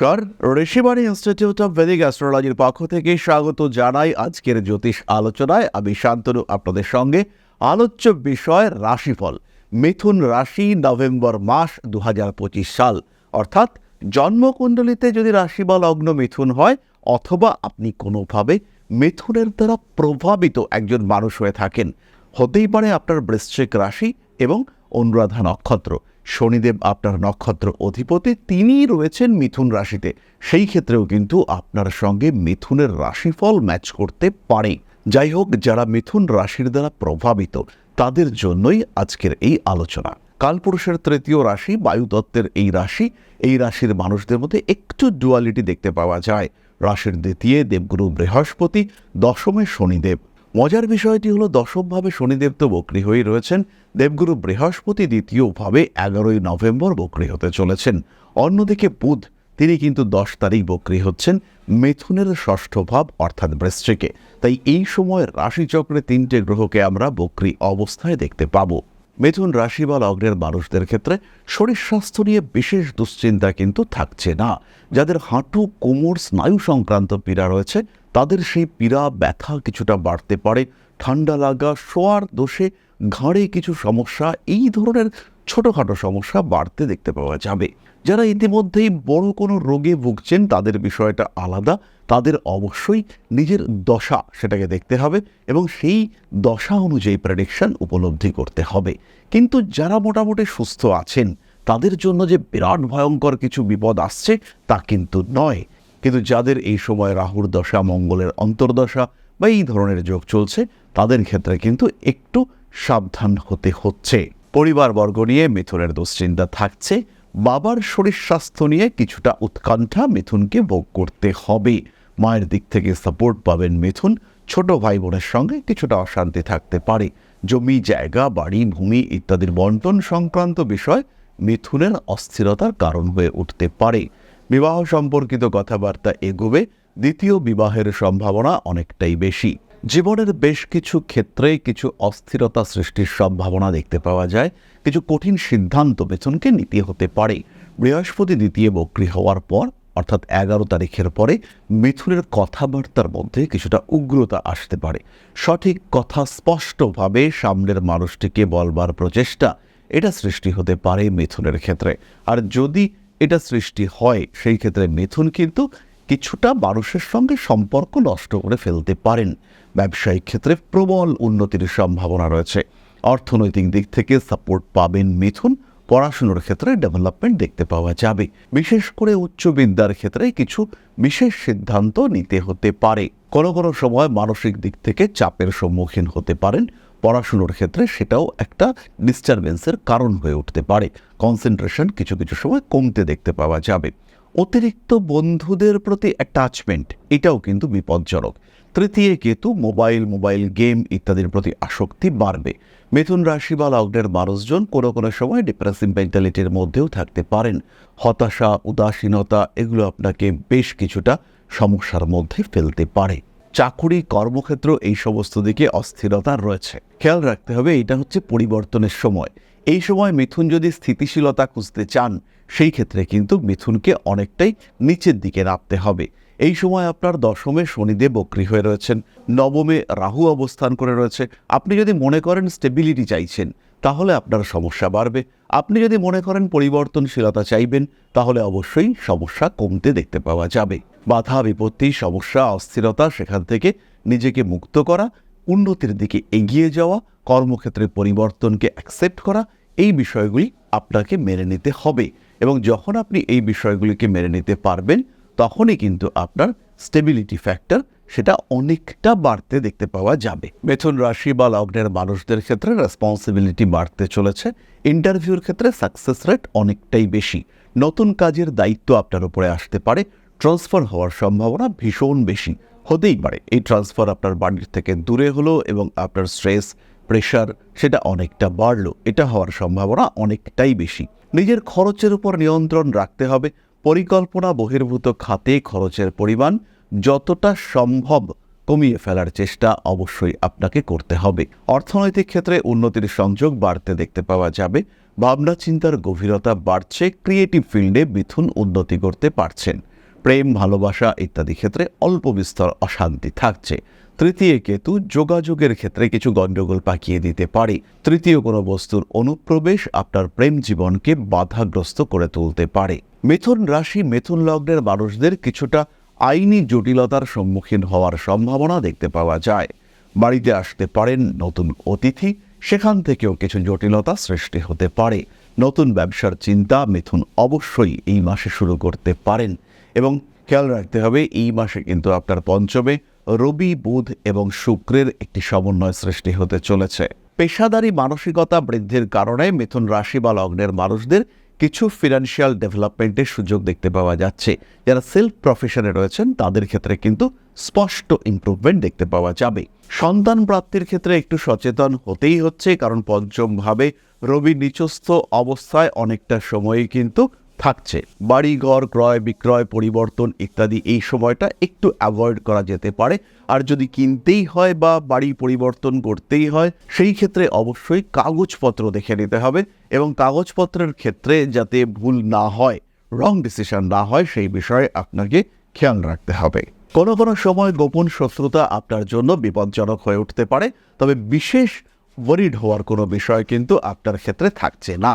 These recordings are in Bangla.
নমস্কার। ঋষিবাণী ইনস্টিটিউট অফ ভেদিক অ্যাস্ট্রোলজির পক্ষ থেকে স্বাগত জানাই আজকের জ্যোতিষ আলোচনায়। আমি শান্তনু, আপনাদের সঙ্গে আলোচ্য বিষয় রাশিফল। মিথুন রাশি নভেম্বর মাস দুহাজার পঁচিশ সাল। অর্থাৎ জন্মকুণ্ডলিতে যদি রাশি বা লগ্ন মিথুন হয়, অথবা আপনি কোনোভাবে মিথুনের দ্বারা প্রভাবিত একজন মানুষ হয়ে থাকেন, হতেই পারে আপনার বৃশ্চিক রাশি এবং অনুরাধা নক্ষত্র। শনিদেব আপনার নক্ষত্র অধিপতি তিনি রয়েছেন মিথুন রাশিতে। সেই ক্ষেত্রেও কিন্তু আপনার সঙ্গে মিথুনের রাশিফল ম্যাচ করতে পারে। যাই হোক, যারা মিথুন রাশির দ্বারা প্রভাবিত, তাদের জন্যই আজকের এই আলোচনা। কালপুরুষের তৃতীয় রাশি বায়ুতত্ত্বের এই রাশি, এই রাশির মানুষদের মধ্যে একটু ডুয়ালিটি দেখতে পাওয়া যায়। রাশির দ্বিতীয় দেবগুরু বৃহস্পতি, দশমে শনিদেব। মজার বিষয়টি হলো দশমভাবে শনিদেব তো বক্রী হয়েই রয়েছেন। দেবগুরু বৃহস্পতি দ্বিতীয়ভাবে এগারোই নভেম্বর বক্রী হতে চলেছেন। অন্যদিকে বুধ, তিনি কিন্তু দশ তারিখ বক্রী হচ্ছেন। মিথুনের ষষ্ঠ ভাব অর্থাৎ বৃশ্চিকে। তাই এই সময় রাশিচক্রে তিনটে গ্রহকে আমরা বক্রী অবস্থায় দেখতে পাবো। মিথুন রাশি বা লগ্নের মানুষদের ক্ষেত্রে শরীর স্বাস্থ্য নিয়ে বিশেষ দুশ্চিন্তা কিন্তু থাকছে না। যাদের হাঁটু, কোমর, স্নায়ু সংক্রান্ত পীড়া রয়েছে তাদের সেই পীড়া, ব্যথা কিছুটা বাড়তে পারে। ঠান্ডা লাগা, শোয়ার দোষে ঘাড়ে কিছু সমস্যা, এই ধরনের ছোটোখাটো সমস্যা বাড়তে দেখতে পাওয়া যাবে। যারা ইতিমধ্যেই বড় কোনো রোগে ভুগছেন, তাদের বিষয়টা আলাদা। তাদের অবশ্যই নিজের দশা সেটাকে দেখতে হবে এবং সেই দশা অনুযায়ী প্রেডিকশন উপলব্ধি করতে হবে। কিন্তু যারা মোটামুটি সুস্থ আছেন, তাদের জন্য যে বিরাট ভয়ঙ্কর কিছু বিপদ আসছে, তা কিন্তু নয়। কিন্তু যাদের এই সময় রাহুর দশা, মঙ্গলের অন্তর্দশা বা এই ধরনের যোগ চলছে, তাদের ক্ষেত্রে কিন্তু একটু সাবধান হতে হচ্ছে। পরিবারবর্গ নিয়ে মিথুনের দুশ্চিন্তা থাকছে। বাবার শরীর স্বাস্থ্য নিয়ে কিছুটা উৎকণ্ঠা মিথুনকে ভোগ করতে হবে। মায়ের দিক থেকে সাপোর্ট পাবেন মিথুন। ছোট ভাই বোনের সঙ্গে কিছুটা অশান্তি থাকতে পারে। জমি, জায়গা, বাড়ি, ভূমি ইত্যাদির বন্টন সংক্রান্ত বিষয় মিথুনের অস্থিরতার কারণ হয়ে উঠতে পারে। বিবাহ সম্পর্কিত কথাবার্তা এগোবে, দ্বিতীয় বিবাহের সম্ভাবনা অনেকটাই বেশি। জীবনের বেশ কিছু ক্ষেত্রে কিছু অস্থিরতা সৃষ্টির সম্ভাবনা দেখতে পাওয়া যায়, কিছু কঠিন সিদ্ধান্ত মিথুনকে নিতে হতে পারে। বৃহস্পতি দ্বিতীয় বক্রী হওয়ার পর, অর্থাৎ এগারো তারিখের পরে, মিথুনের কথাবার্তার মধ্যে কিছুটা উগ্রতা আসতে পারে। সঠিক কথা স্পষ্টভাবে সামনের মানুষটিকে বলবার প্রচেষ্টা, এটা সৃষ্টি হতে পারে মিথুনের ক্ষেত্রে। আর যদি এটা সৃষ্টি হয়, সেই ক্ষেত্রে মিথুন কিন্তু কিছুটা মানুষের সঙ্গে সম্পর্ক নষ্ট করে ফেলতে পারেন। ব্যবসায়িক ক্ষেত্রে প্রবল উন্নতির সম্ভাবনা রয়েছে। অর্থনৈতিক দিক থেকে সাপোর্ট পাবেন মিথুন, পড়াশুনোর ক্ষেত্রে ডেভেলপমেন্ট দেখতে পাওয়া যাবে। বিশেষ করে উচ্চ বিদ্যার ক্ষেত্রে কিছু বিশেষ সিদ্ধান্ত নিতে হতে পারে। কোনো কোনো সময় মানসিক দিক থেকে চাপের সম্মুখীন হতে পারেন পড়াশুনোর ক্ষেত্রে সেটাও একটা ডিস্টারবেন্সের কারণ হয়ে উঠতে পারে। কনসেন্ট্রেশন কিছু কিছু সময় কমতে দেখতে পাওয়া যাবে। অতিরিক্ত বন্ধুদের প্রতি অ্যাটাচমেন্ট এটাও কিন্তু বিপজ্জনক। তৃতীয় কেতু মোবাইল মোবাইল গেম ইত্যাদির প্রতি আসক্তি বাড়বে। মিথুন রাশি বা লগ্নের মানুষজন কোনো কোনো সময় ডিপ্রেসিভ মেন্টালিটির মধ্যেও থাকতে পারেন। হতাশা, উদাসীনতা, এগুলো আপনাকে বেশ কিছুটা সমস্যার মধ্যে ফেলতে পারে। চাকুরি কর্মক্ষেত্র এই সমস্ত দিকে অস্থিরতা রয়েছে। খেয়াল রাখতে হবে, এটা হচ্ছে পরিবর্তনের সময়। এই সময় মিথুন যদি স্থিতিশীলতা খুঁজতে চান, সেই ক্ষেত্রে কিন্তু মিথুনকে অনেকটাই নিচের দিকে নামতে হবে। এই সময় আপনার দশমে শনিদেব বক্রী হয়ে রয়েছেন, নবমে রাহু অবস্থান করে রয়েছে। আপনি যদি মনে করেন স্টেবিলিটি চাইছেন, তাহলে আপনার সমস্যা বাড়বে। আপনি যদি মনে করেন পরিবর্তনশীলতা চাইবেন, তাহলে অবশ্যই সমস্যা কমতে দেখতে পাওয়া যাবে। বাধা, বিপত্তি, সমস্যা, অস্থিরতা, সেখান থেকে নিজেকে মুক্ত করা, উন্নতির দিকে এগিয়ে যাওয়া, কর্মক্ষেত্রে পরিবর্তনকে অ্যাকসেপ্ট করা, এই বিষয়গুলি আপনাকে মেনে নিতে হবে। এবং যখন আপনি এই বিষয়গুলিকে মেনে নিতে পারবেন তখনই কিন্তু আপনার স্টেবিলিটি ফ্যাক্টর সেটা অনেকটা বাড়তে দেখতে পাওয়া যাবে। মিথুন রাশি বা লগ্নের মানুষদের ক্ষেত্রে রেসপন্সিবিলিটি বাড়তে চলেছে। ইন্টারভিউর ক্ষেত্রে সাকসেস রেট অনেকটাই বেশি। নতুন কাজের দায়িত্ব আপনার উপরে আসতে পারে। ট্রান্সফার হওয়ার সম্ভাবনা ভীষণ বেশি। হতেই পারে। এই ট্রান্সফার আপনার বাড়ির থেকে দূরে হলো এবং আপনার স্ট্রেস প্রেশার সেটা অনেকটা বাড়লো। এটা হওয়ার সম্ভাবনা অনেকটাই বেশি। নিজের খরচের উপর নিয়ন্ত্রণ রাখতে হবে। পরিকল্পনা বহির্ভূত খাতে খরচের পরিমাণ যতটা সম্ভব কমিয়ে ফেলার চেষ্টা অবশ্যই আপনাকে করতে হবে। অর্থনৈতিক ক্ষেত্রে উন্নতির সংযোগ বাড়তে দেখতে পাওয়া যাবে। ভাবনা চিন্তার গভীরতা বাড়ছে, ক্রিয়েটিভ ফিল্ডে মিথুন উন্নতি করতে পারছেন। প্রেম, ভালোবাসা ইত্যাদি ক্ষেত্রে অল্প বিস্তর অশান্তি থাকছে। তৃতীয় কেতু যোগাযোগের ক্ষেত্রে কিছু গণ্ডগোল পাকিয়ে দিতে পারে। তৃতীয় কোনো বস্তুর অনুপ্রবেশ আপনার প্রেম জীবনকে বাধাগ্রস্ত করে তুলতে পারে। মিথুন রাশি মিথুন লগ্নের মানুষদের কিছুটা আইনি জটিলতার সম্মুখীন হওয়ার সম্ভাবনা দেখতে পাওয়া যায়। বাড়িতে আসতে পারেন নতুন অতিথি, সেখান থেকেও কিছু জটিলতা সৃষ্টি হতে পারে। নতুন ব্যবসার চিন্তা মিথুন অবশ্যই এই মাসে শুরু করতে পারেন এবং খেয়াল রাখতে হবে, এই মাসে কিন্তু আপনার পঞ্চমে রবি, বুধ এবং শুক্রের একটি সমন্বয় সৃষ্টি হতে চলেছে। পেশাদারি মানসিকতা বৃদ্ধির কারণে মিথুন রাশি বা লগ্নের মানুষদের কিছু ফিনান্সিয়াল ডেভেলপমেন্টের সুযোগ দেখতে পাওয়া যাচ্ছে। যারা সেলফ প্রফেশনে রয়েছেন, তাদের ক্ষেত্রে কিন্তু স্পষ্ট ইমপ্রুভমেন্ট দেখতে পাওয়া যাবে। সন্তান প্রাপ্তির ক্ষেত্রে একটু সচেতন হতেই হচ্ছে, কারণ পঞ্চমভাবে রবি নিচস্থ অবস্থায় অনেকটা সময়ই কিন্তু থাকছে। বাড়ি, ঘর, ক্রয়, বিক্রয়, পরিবর্তন ইত্যাদি এই সময়টা একটু অ্যাভয়েড করা যেতে পারে। আর যদি কিনতেই হয় বা বাড়ি পরিবর্তন করতেই হয়, সেই ক্ষেত্রে অবশ্যই কাগজপত্র দেখে নিতে হবে এবং কাগজপত্রের ক্ষেত্রে যাতে ভুল না হয় রং ডিসিশন না হয়, সেই বিষয়ে আপনাকে খেয়াল রাখতে হবে। কোনো কোনো সময় গোপন শত্রুতা আপনার জন্য বিপজ্জনক হয়ে উঠতে পারে, তবে বিশেষ ওয়ারিড হওয়ার কোনো বিষয় কিন্তু আপনার ক্ষেত্রে থাকছে না।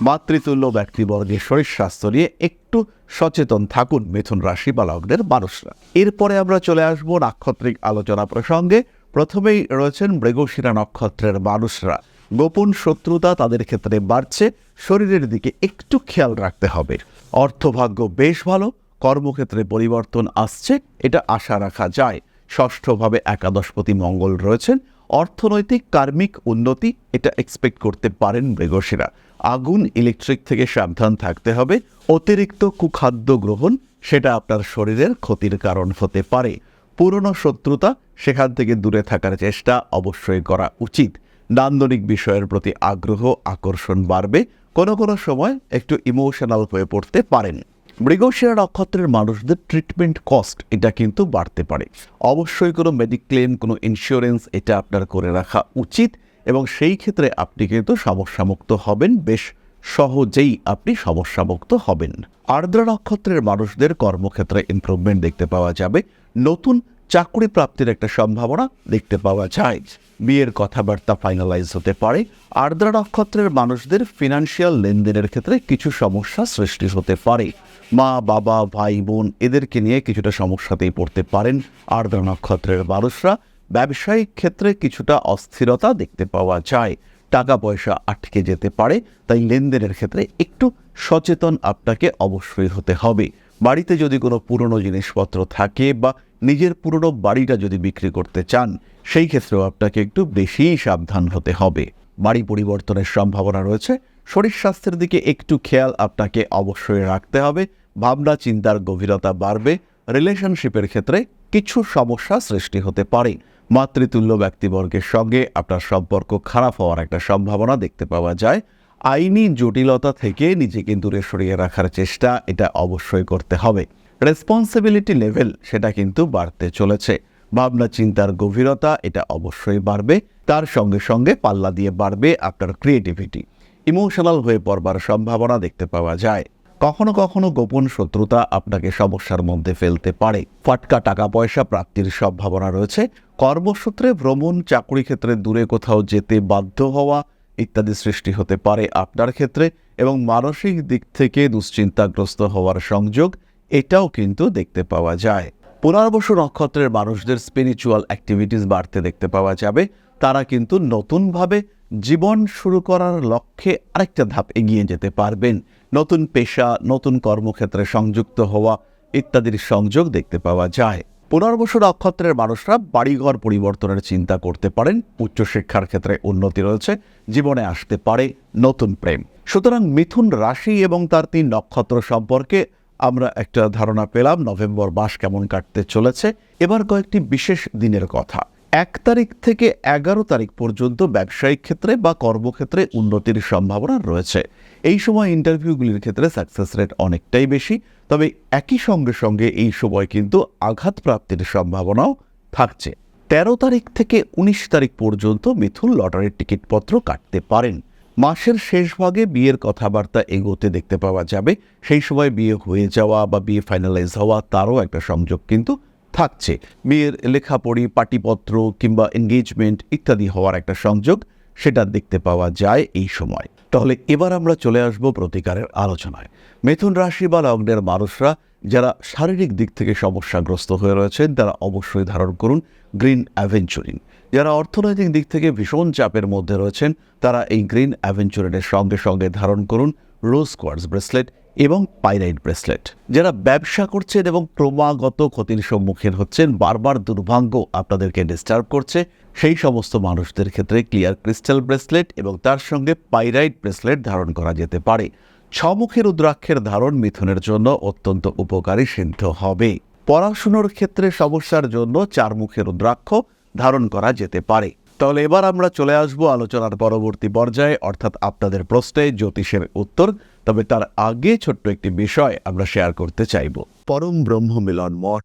মাতৃতুল্য ব্যক্তিবর্গের শরীর স্বাস্থ্য নিয়ে একটু সচেতন থাকুন মিথুন রাশি বা লগ্নের মানুষরা। এরপরে আমরা চলে আসব নাক্ষত্রিক আলোচনা প্রসঙ্গে। প্রথমেই রয়েছেন মৃগশিরা নক্ষত্রের মানুষরা। গোপন শত্রুতা তাদের ক্ষেত্রে বাড়ছে, শরীরের দিকে একটু খেয়াল রাখতে হবে। অর্থভাগ্য বেশ ভালো, কর্মক্ষেত্রে পরিবর্তন আসছে, এটা আশা রাখা যায়। ষষ্ঠভাবে একাদশপতি মঙ্গল রয়েছেন, অর্থনৈতিক, কার্মিক উন্নতি এটা এক্সপেক্ট করতে পারেন মৃগশিরা। আগুন ইলেকট্রিক থেকে সাবধান থাকতে হবে। অতিরিক্ত কুখাদ্য গ্রহণ, সেটা আপনার শরীরের ক্ষতির কারণ হতে পারে। পুরনো শত্রুতা সেখান থেকে দূরে থাকার চেষ্টা অবশ্যই করা উচিত। নান্দনিক বিষয়ের প্রতি আগ্রহ, আকর্ষণ বাড়বে। কোনো কোনো সময় একটু ইমোশনাল হয়ে পড়তে পারেন। মৃগশিরা নক্ষত্রের মানুষদের ট্রিটমেন্ট কস্ট এটা কিন্তু বাড়তে পারে। অবশ্যই কোনো মেডিক্লেম কোনো ইন্স্যুরেন্স এটা আপনার করে রাখা উচিত। এবং সেই ক্ষেত্রে আপনি কিন্তু সমস্যামুক্ত হবেন, বেশ সহজেই আপনি সমস্যামুক্ত হবেন। আর্দ্রা নক্ষত্রের মানুষদের কর্মক্ষেত্রে ইমপ্রুভমেন্ট দেখতে পাওয়া যাবে। নতুন চাকরি প্রাপ্তির একটা সম্ভাবনা দেখতে পাওয়া যায়। বিয়ের কথাবার্তা ফাইনালাইজ হতে পারে। আর্দ্রা নক্ষত্রের মানুষদের ফিনান্সিয়াল লেনদেনের ক্ষেত্রে কিছু সমস্যা সৃষ্টি হতে পারে। মা, বাবা, ভাই, বোন, এদেরকে নিয়ে কিছুটা সমস্যাতেই পড়তে পারেন আর্দ্রা নক্ষত্রের মানুষরা। ব্যবসায়িক ক্ষেত্রে কিছুটা অস্থিরতা দেখতে পাওয়া যায়। টাকা পয়সা আটকে যেতে পারে, তাই লেনদেনের ক্ষেত্রে একটু সচেতন আপনাকে অবশ্যই হতে হবে। বাড়িতে যদি কোনো পুরনো জিনিসপত্র থাকে বা নিজের পুরনো বাড়িটা যদি বিক্রি করতে চান, সেই ক্ষেত্রেও আপনাকে একটু বেশিই সাবধান হতে হবে। বাড়ি পরিবর্তনের সম্ভাবনা রয়েছে। শরীর স্বাস্থ্যের দিকে একটু খেয়াল আপনাকে অবশ্যই রাখতে হবে। ভাবনা, চিন্তার গভীরতা বাড়বে। রিলেশনশিপের ক্ষেত্রে কিছু সমস্যা সৃষ্টি হতে পারে। মাতৃতুল্য ব্যক্তিবর্গের সঙ্গে আপনার সম্পর্ক খারাপ হওয়ার একটা সম্ভাবনা দেখতে পাওয়া যায়। আইনি জটিলতা থেকে নিজেকে দূরে সরিয়ে রাখার চেষ্টা এটা অবশ্যই করতে হবে। রেসপন্সিবিলিটি লেভেল সেটা কিন্তু বাড়তে চলেছে। ভাবনা চিন্তার গভীরতা এটা অবশ্যই বাড়বে। তার সঙ্গে সঙ্গে পাল্লা দিয়ে বাড়বে আপনার ক্রিয়েটিভিটি ইমোশনাল হয়ে পড়বার সম্ভাবনা দেখতে পাওয়া যায়। কখনো কখনো গোপন শত্রুতা আপনাকে সমস্যার মধ্যে ফেলতে পারে। ফাটকা টাকা পয়সা প্রাপ্তির সম্ভাবনা রয়েছে। কর্মসূত্রে ভ্রমণ, চাকরি ক্ষেত্রে দূরে কোথাও যেতে বাধ্য হওয়া ইত্যাদি সৃষ্টি হতে পারে আপনার ক্ষেত্রে এবং মানসিক দিক থেকে দুশ্চিন্তাগ্রস্ত হওয়ার সংযোগ এটাও কিন্তু দেখতে পাওয়া যায়। পুনর্বসু নক্ষত্রের মানুষদের স্পিরিচুয়াল অ্যাক্টিভিটিস বাড়তে দেখতে পাওয়া যাবে। তারা কিন্তু নতুনভাবে জীবন শুরু করার লক্ষ্যে আরেকটা ধাপ এগিয়ে যেতে পারবেন। নতুন পেশা, নতুন কর্মক্ষেত্রে সংযুক্ত হওয়া ইত্যাদির সংযোগ দেখতে পাওয়া যায়। পুনর্বসু নক্ষত্রের মানুষরা বাড়িঘর পরিবর্তনের চিন্তা করতে পারেন, উচ্চশিক্ষার ক্ষেত্রে উন্নতি রয়েছে, জীবনে আসতে পারে নতুন প্রেম। সুতরাং মিথুন রাশি এবং তার তিন নক্ষত্র সম্পর্কে আমরা একটা ধারণা পেলাম, নভেম্বর মাস কেমন কাটতে চলেছে। এবার কয়েকটি বিশেষ দিনের কথা। এক তারিখ থেকে এগারো তারিখ পর্যন্ত ব্যবসায়িক ক্ষেত্রে বা কর্মক্ষেত্রে উন্নতির সম্ভাবনা রয়েছে। এই সময় ইন্টারভিউগুলির ক্ষেত্রে সাকসেস রেট অনেকটাই বেশি, তবে একই সঙ্গে সঙ্গে এই সময় কিন্তু আঘাত প্রাপ্তির সম্ভাবনাও থাকছে। তেরো তারিখ থেকে উনিশ তারিখ পর্যন্ত মিথুন লটারির টিকিটপত্র কাটতে পারেন। মাসের শেষ ভাগে বিয়ের কথাবার্তা এগোতে দেখতে পাওয়া যাবে। সেই সময় বিয়ে হয়ে যাওয়া বা বিয়ে ফাইনালাইজ হওয়া তারও একটা সংযোগ কিন্তু থাকছে। বিয়ের লেখাপড়ি, পাটিপত্র কিংবা এনগেজমেন্ট ইত্যাদি হওয়ার একটা সংযোগ সেটা দেখতে পাওয়া যায় এই সময়। তাহলে এবার আমরা চলে আসব প্রতিকারের আলোচনায়। মিথুন রাশি বা লগ্নের মানুষরা যারা শারীরিক দিক থেকে সমস্যাগ্রস্ত হয়ে রয়েছেন, তারা অবশ্যই ধারণ করুন গ্রিন অ্যাভেঞ্চুরিন। যারা অর্থনৈতিক দিক থেকে ভীষণ চাপের মধ্যে রয়েছেন, তারা এই গ্রিন অ্যাভেঞ্চুরিনের সঙ্গে সঙ্গে ধারণ করুন রোজ কোয়ার্স ব্রেসলেট এবং পাইরাইট ব্রেসলেট, যারা ব্যবসা করছেন এবং ক্রমাগত ক্ষতির সম্মুখীন হচ্ছেন, বারবার দুর্ভাগ্য আপনাদেরকে ডিস্টার্ব করছে। সেই সমস্ত মানুষদের ক্ষেত্রে ক্লিয়ার ক্রিস্টাল ব্রেসলেট এবং তার সঙ্গে পাইরাইট ব্রেসলেট ধারণ করা যেতে পারে। ছমুখী রুদ্রাক্ষের ধারণ মিথুনের জন্য অত্যন্ত উপকারী সিদ্ধ হবে। পড়াশুনোর ক্ষেত্রে সমস্যার জন্য চারমুখী রুদ্রাক্ষ ধারণ করা যেতে পারে। তাহলে এবার আমরা চলে আসব আলোচনার পরবর্তী পর্যায়ে, অর্থাৎ আপনাদের প্রশ্নে জ্যোতিষের উত্তর। তবে তার আগে ছোট্ট একটি বিষয় আমরা শেয়ার করতে চাইব। পরম ব্রহ্ম মিলন মঠ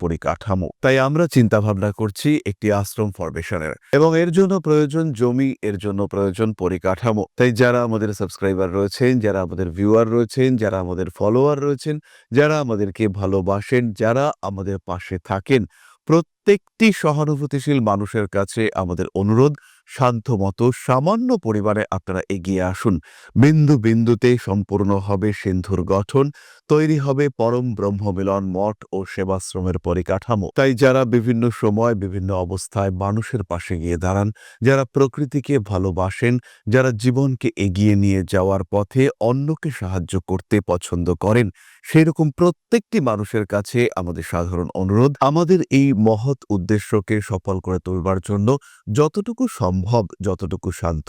পরিকাঠামো। তাই আমরা চিন্তা ভাবনা করছি একটি আশ্রম ফরমেশনের এবং এর জন্য প্রয়োজন জমি, এর জন্য প্রয়োজন পরিকাঠামো। তাই যারা আমাদের সাবস্ক্রাইবার রয়েছেন, যারা আমাদের ভিউয়ার রয়েছেন, যারা আমাদের ফলোয়ার রয়েছেন, যারা আমাদেরকে ভালোবাসেন, যারা আমাদের পাশে থাকেন, প্রত্যেকটি সহানুভূতিশীল মানুষের কাছে আমাদের অনুরোধ শান্তমতো সামান্য পরিমাণে আপনারা এগিয়ে আসুন। বিন্দু বিন্দুতে সম্পূর্ণ হবে সিন্ধুর গঠন। তৈরি হবে পরম ব্রহ্মমিলন মঠ ও সেবাশ্রমের পরিকাঠামো। তাই যারা বিভিন্ন সময় বিভিন্ন অবস্থায় মানুষের পাশে গিয়ে দাঁড়ান, যারা প্রকৃতিকে ভালোবাসেন, যারা জীবনকে এগিয়ে নিয়ে যাওয়ার পথে অন্যকে সাহায্য করতে পছন্দ করেন, সেরকম প্রত্যেকটি মানুষের কাছে আমাদের সাধারণ অনুরোধ, আমাদের এই মহৎ উদ্দেশ্যকে সফল করে তুলবার জন্য যতটুকু সম্ভব, যতটুকু সাধ্য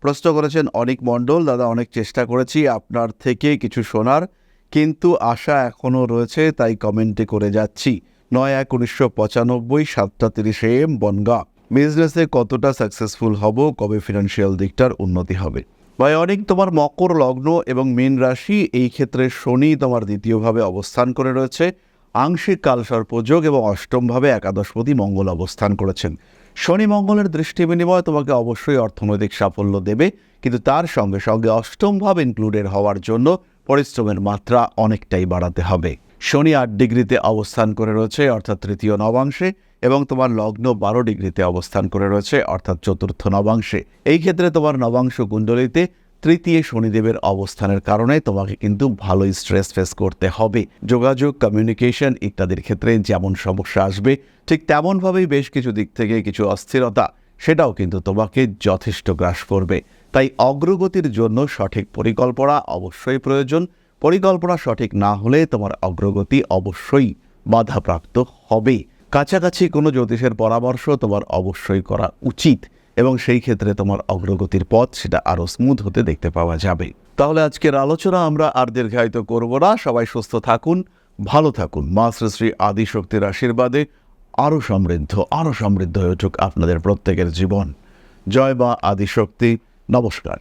প্রশ্ন করেছেন, অনিক মণ্ডল, দাদা, অনেক চেষ্টা করেছি আপনার থেকে কিছু শোনার, কিন্তু আশা এখনও রয়েছে, তাই কমেন্টে করে যাচ্ছি। নয় এক উনিশশো পঁচানব্বই, সাতটা তিরিশে এম, বনগা। বিজনেসে কতটা সাকসেসফুল হব, কবে ফিনান্সিয়াল দিকটার উন্নতি হবে? ভাই, অনেক, তোমার মকর লগ্ন এবং মীন রাশি, এই ক্ষেত্রে শনি তোমার দ্বিতীয়ভাবে অবস্থান করে রয়েছে। আংশিক কালসর্পযোগ এবং অষ্টমভাবে একাদশপতি মঙ্গল অবস্থান করেছেন। শনি মঙ্গলের দৃষ্টি বিনিময় তোমাকে অবশ্যই অর্থনৈতিক সাফল্য দেবে, কিন্তু তার সঙ্গে সঙ্গে অষ্টমভাব ইনক্লুডেড হওয়ার জন্য পরিশ্রমের মাত্রা অনেকটাই বাড়াতে হবে। শনি আট ডিগ্রিতে অবস্থান করে রয়েছে, অর্থাৎ তৃতীয় নবাংশে, এবং তোমার লগ্ন বারো ডিগ্রিতে অবস্থান করে রয়েছে, অর্থাৎ চতুর্থ নবাংশে। এই ক্ষেত্রে তোমার নবাংশ কুণ্ডলিতে তৃতীয় শনিদেবের অবস্থানের কারণে তোমাকে কিন্তু ভালোই স্ট্রেস ফেস করতে হবে। যোগাযোগ কমিউনিকেশন ইত্যাদির ক্ষেত্রে যেমন সমস্যা আসবে, ঠিক তেমনভাবেই বেশ কিছু দিক থেকে কিছু অস্থিরতা, সেটাও কিন্তু তোমাকে যথেষ্ট গ্রাস করবে। তাই অগ্রগতির জন্য সঠিক পরিকল্পনা অবশ্যই প্রয়োজন। পরিকল্পনা সঠিক না হলে তোমার অগ্রগতি অবশ্যই বাধাপ্রাপ্ত হবে। কাছাকাছি কোনো জ্যোতিষের পরামর্শ তোমার অবশ্যই করা উচিত। এবং সেই ক্ষেত্রে তোমার অগ্রগতির পথ সেটা আরও স্মুথ হতে দেখতে পাওয়া যাবে। তাহলে আজকের আলোচনা আমরা আর দীর্ঘায়িত করব না। সবাই সুস্থ থাকুন, ভালো থাকুন। মা শ্রী আদিশক্তির আশীর্বাদে আরও সমৃদ্ধ আরও সমৃদ্ধ হয়ে উঠুক আপনাদের প্রত্যেকের জীবন। জয় মা আদিশক্তি। নমস্কার।